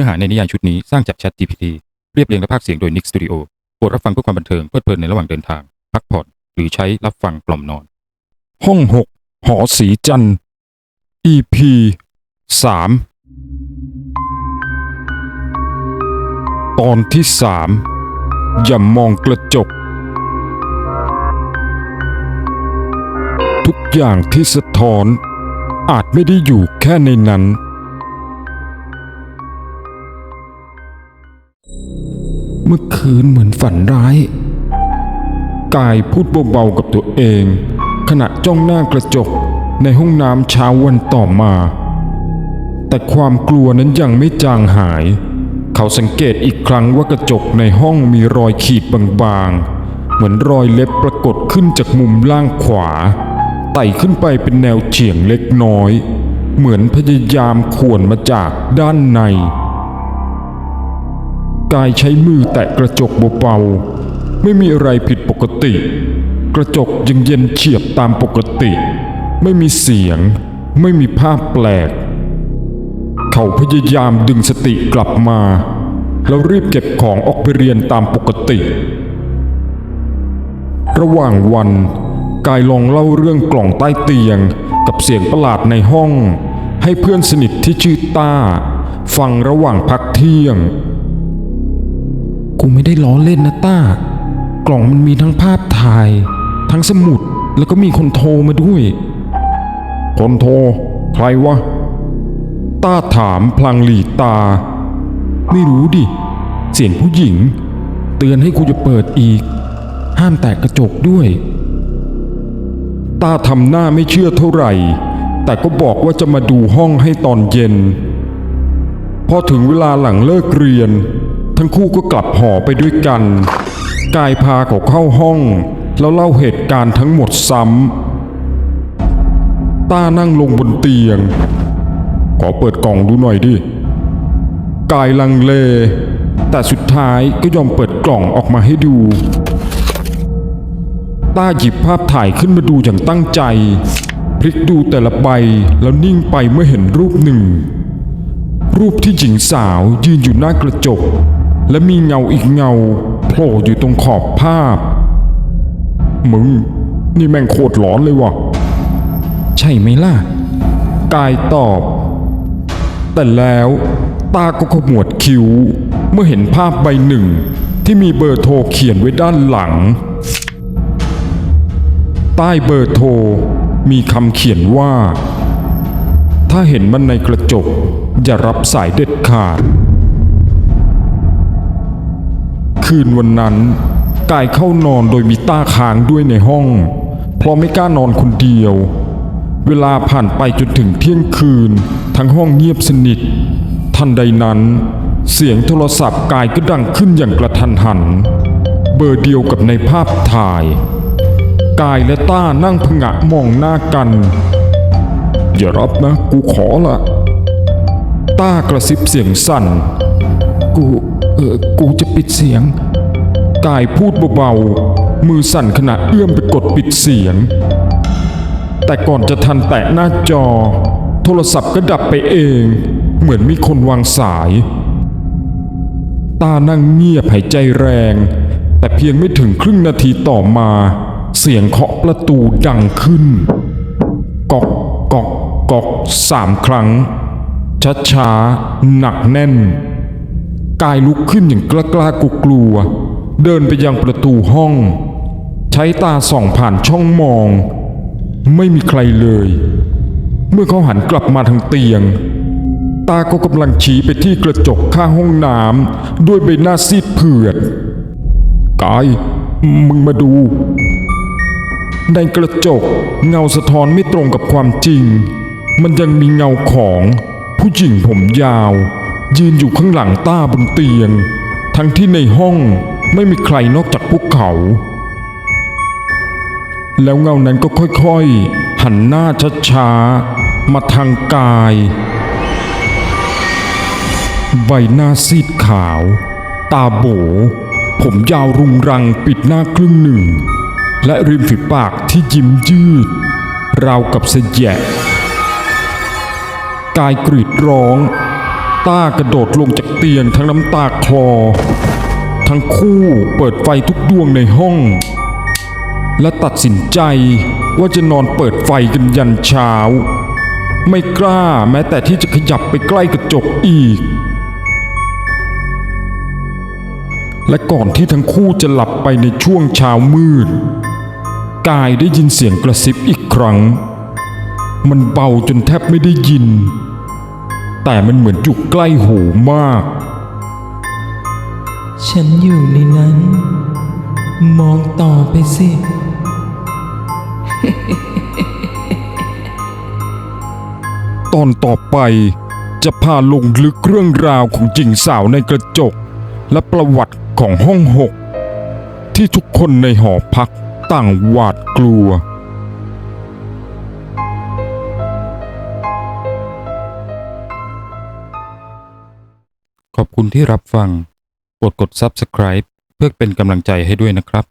นื้อหาในนิยายชุดนี้สร้างจาก Chat GPT เรียบเรียงและพากย์เสียงโดย Nick Studio โปรดรับฟังเพื่อความบันเทิงเพลิดเพลินในระหว่างเดินทาง พักผ่อน หรือใช้รับฟังกล่อมนอน ห้องหกหอสีจันทร์ EP สามตอนที่สามอย่ามองกระจก ทุกอย่างที่สะท้อนอาจไม่ได้อยู่แค่ในนั้น เมื่อคืนเหมือนฝันร้าย กายพูดเบาๆกับตัวเอง ขณะจ้องหน้ากระจกในห้องน้ำเช้าวันต่อมา แต่ความกลัวนั้นยังไม่จางหาย เขาสังเกตอีกครั้งว่ากระจกในห้องมีรอยขีดบางๆ เหมือนรอยเล็บปรากฏขึ้นจากมุมล่างขวา ไต่ขึ้นไปเป็นแนวเฉียงเล็กน้อย เหมือนพยายามข่วนมาจากด้านใน กายใช้มือแตะกระจกเบาๆไม่มีอะไรผิดปกติ กระจกยังเย็นเฉียบตามปกติ ไม่มีเสียง ไม่มีภาพแปลก เขาพยายามดึงสติกลับมา แล้วรีบเก็บของออกไปเรียนตามปกติ ระหว่างวัน กายลองเล่าเรื่องกล่องใต้เตียงกับเสียงประหลาดในห้อง ให้เพื่อนสนิทที่ชื่อต้า ฟังระหว่างพักเที่ยง กูไม่ได้ล้อเล่นนะต้า กล่องมันมีทั้งภาพถ่าย ทั้งสมุดแล้วก็มีคนโทรมาด้วย คนโทร ใครวะ ต้าถามพลางหลีตา ไม่รู้ดิ เสียงผู้หญิง เตือนให้กูจะเปิดอีก ห้ามแตะกระจกด้วย ต้าทำหน้าไม่เชื่อเท่าไหร่ แต่ก็บอกว่าจะมาดูห้องให้ตอนเย็น พอถึงเวลาหลังเลิกเรียน ทั้งคู่ก็กลับหอไปด้วยกัน กายพาเขาเข้าห้อง แล้วเล่าเหตุการณ์ทั้งหมดซ้ำต้านั่งลงบนเตียง ขอเปิดกล่องดูหน่อยดิ กายลังเล แต่สุดท้ายก็ยอมเปิดกล่องออกมาให้ดูต้าหยิบภาพถ่ายขึ้นมาดูอย่างตั้งใจ พลิกดูแต่ละใบแล้วนิ่งไปเมื่อเห็นรูปหนึ่ง รูปที่หญิงสาวยืนอยู่หน้ากระจก และมีเงาอีกเงาโผล่อยู่ตรงขอบภาพ มึง นี่แม่งโคตรหลอนเลยวะใช่ไหมล่ะ กายตอบ แต่แล้วตาก็ขมวดคิ้ว เมื่อเห็นภาพใบหนึ่งที่มีเบอร์โทรเขียนไว้ด้านหลัง ใต้เบอร์โทรมีคำเขียนว่า ถ้าเห็นมันในกระจกอย่ารับสายเด็ดขาด คืนวันนั้นกายเข้านอนโดยมีต้าค้างด้วยในห้อง เพราะไม่กล้านอนคนเดียว เวลาผ่านไปจนถึงเที่ยงคืน ทั้งห้องเงียบสนิท ทันใดนั้น เสียงโทรศัพท์กายก็ดังขึ้นอย่างกระทันหัน เบอร์เดียวกับในภาพถ่าย กายและต้านั่งผงะมองหน้ากัน อย่ารับนะกูขอละต้ากระซิบเสียงสั่น กู ออกูจะปิดเสียง กายพูดเบาๆ มือสั่นขณะเอื้อมไปกดปิดเสียง แต่ก่อนจะทันแตะหน้าจอ โทรศัพท์ก็ดับไปเอง เหมือนมีคนวางสาย ตานั่งเงียบหายใจแรง แต่เพียงไม่ถึงครึ่งนาทีต่อมา เสียงเคาะประตูดังขึ้นกอกกอกกอกสามครั้งช้าช้าๆหนักแน่น กายลุกขึ้นอย่างกล้ากล้ากลัวกลัว เดินไปยังประตูห้อง ใช้ตาส่องผ่านช่องมอง ไม่มีใครเลย เมื่อเขาหันกลับมาทางเตียง ตาก็กำลังชี้ไปที่กระจกข้างห้องน้ำด้วยใบหน้าซีดเผือด กาย มึงมาดู ในกระจกเงาสะท้อนไม่ตรงกับความจริง มันยังมีเงาของผู้หญิงผมยาว ยืนอยู่ข้างหลังต้าบนเตียง ทั้งที่ในห้องไม่มีใครนอกจากพวกเขา แล้วเงานั้นก็ค่อยๆ หันหน้าช้าๆ มาทางกาย ใบหน้าซีดขาว ตาโบ ผมยาวรุงรังปิดหน้าครึ่งหนึ่ง และริมฝีปากที่ยิ้มยืด ราวกับเสยะกายกรีดร้อง ต้ากระโดดลงจากเตียงทั้งน้ำตาคลอ ทั้งคู่เปิดไฟทุกดวงในห้อง และตัดสินใจว่าจะนอนเปิดไฟกันยันเช้า ไม่กล้าแม้แต่ที่จะขยับไปใกล้กระจกอีก และก่อนที่ทั้งคู่จะหลับไปในช่วงเช้ามืด กายได้ยินเสียงกระซิบอีกครั้ง มันเบาจนแทบไม่ได้ยิน แต่มันเหมือนอยู่ใกล้หูมาก ฉันอยู่ในนั้น มองต่อไปสิ ตอนต่อไปจะพาลงลึกเรื่องราวของหญิงสาวในกระจก และประวัติของห้องหก ที่ทุกคนในหอพักต่างหวาดกลัว คุณที่รับฟัง กดกด subscribe เพื่อเป็นกำลังใจให้ด้วยนะครับ